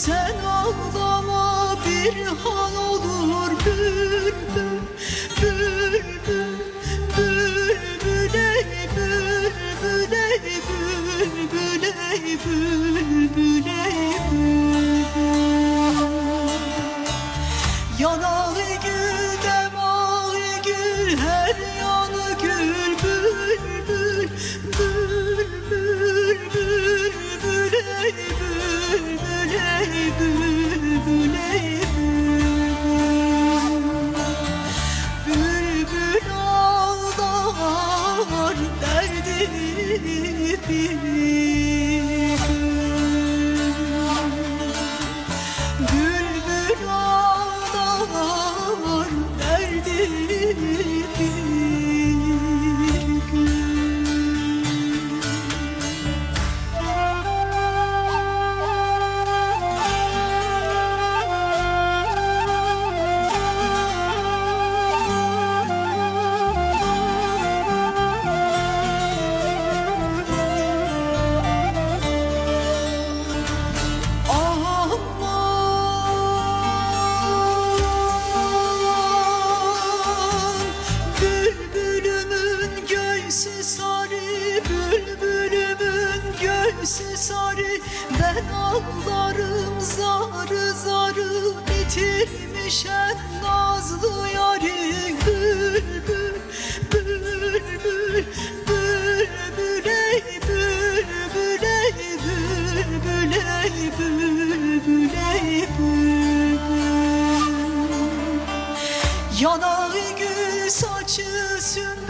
Sen ağlama bir hal bir göğsü sarı Ben ağlarım zarı zarı Bitirmişem nazlı yarı Bülbül, bülbül, bülbül ey bülbül ey bülbül ey bülbül ey bülbül Yanağı gül saçı sümbül